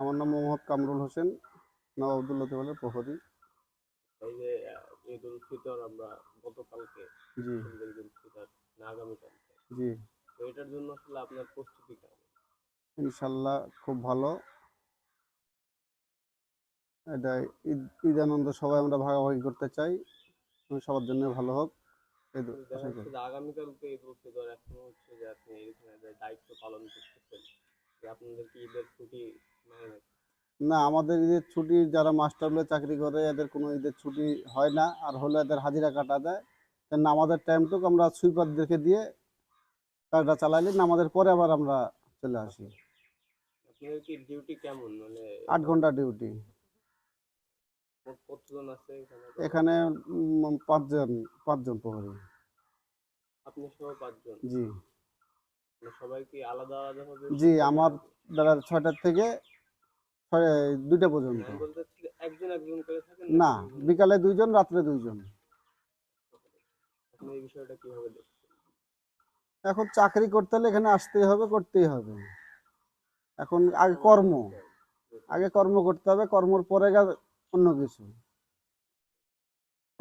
আমার নাম মোহাম্মদ কামরুল হোসেন নবাবদুল লতিফালের প্রহরী। এই যে আহ, ঈদ উল ফিতর আমরা গতকালকে জি। মুসলিমদের ঈদ উল ফিতর না জি। তো এটার জন্য আসলে আপনার প্রস্তুতি কেমন? ইনশাল্লাহ খুব ভালো। এটা ঈদ ঈদ আনন্দ সবাই আমরা ভাগাভাগি করতে চাই। সবার জন্য ভালো হোক। আগামীকালকে ঈদ উল ফিতর এখন হচ্ছে যে আপনি দায়িত্ব পালন করতেছেন যে আপনাদের কি ঈদের ছুটি না আমাদের ঈদের ছুটি যারা মাস্টারগুলো চাকরি করে এদের কোনো ঈদের ছুটি হয় না। আর হলে এদের হাজিরা কাটা দেয়। কেন আমাদের টাইমটুকু আমরা সুইপারদেরকে দিয়ে কাজটা চালাইলে আমাদের পরে আবার আমরা চলে আসি। ডিউটি কেমন? মানে আট ঘণ্টা ডিউটি কতজন আছে এখানে? পাঁচজন পাঁচজন প্রহরী। আপনি সহ পাঁচজন? জি। মানে সবাই কি আলাদা আলাদা জি আমার বেলা ছয়টার থেকে দুইটা পর্যন্ত। থাকেন না বিকালে দুইজন রাত্রে দুইজন। এখন চাকরি করতে হলে এখানে আসতেই হবে করতেই হবে। এখন আগে কর্ম। আগে কর্ম করতে হবে কর্মর পরে অন্য কিছু।